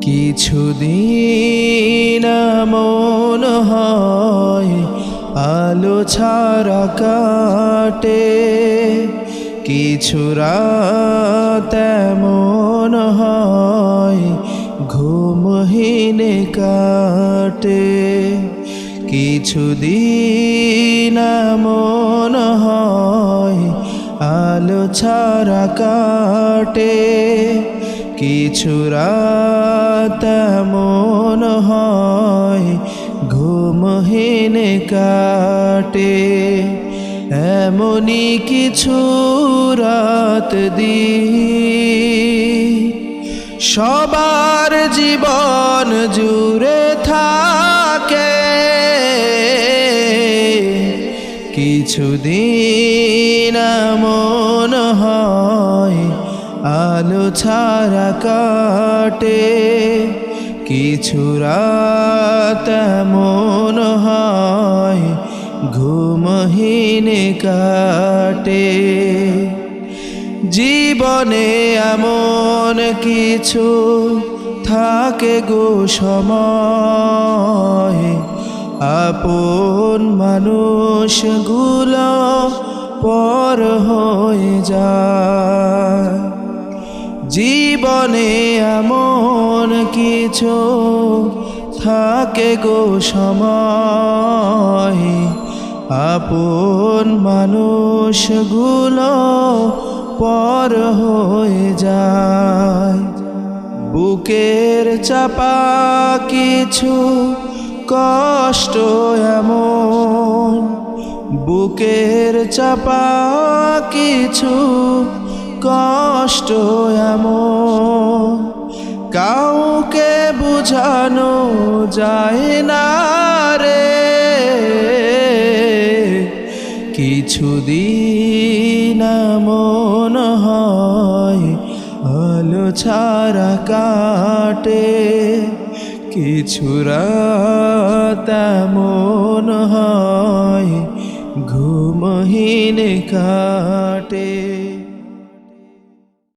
কিছুদিন মন হয় আলো ছাড়া কাটে। কিছু রাত এমন হয় ঘুমহীনে কাটে। কিছুদিন মন হয় আলো ছাড়া কাটে। কিছু রাত মন হয় ঘুমহীনে কাটে। এমনই কিছু রাত দি সবার জীবন জুড়ে থাকে। কিছুদিন মন হয় আলো ছাড়া কাটে, কিছু রাত মন হয়, ঘুমহীনে কাটে। জীবনে এমন কিছু থাকে গো সময়। আপন মানুষগুলো পর হয়ে যায়। জীবনে এমন কিছু থাকে গো সময়। আপন মানুষগুলো পর হয়ে যায়। বুকের চাপা কিছু কষ্ট এমন। বুকের চাপা কিছু কষ্ট এমন, কাউকে বুঝানো যায় না রে। কিছুদিন মন হয়, আলো ছাড়া কাটে। কিছু রাত মন হয়, ঘুমহীন কাটে।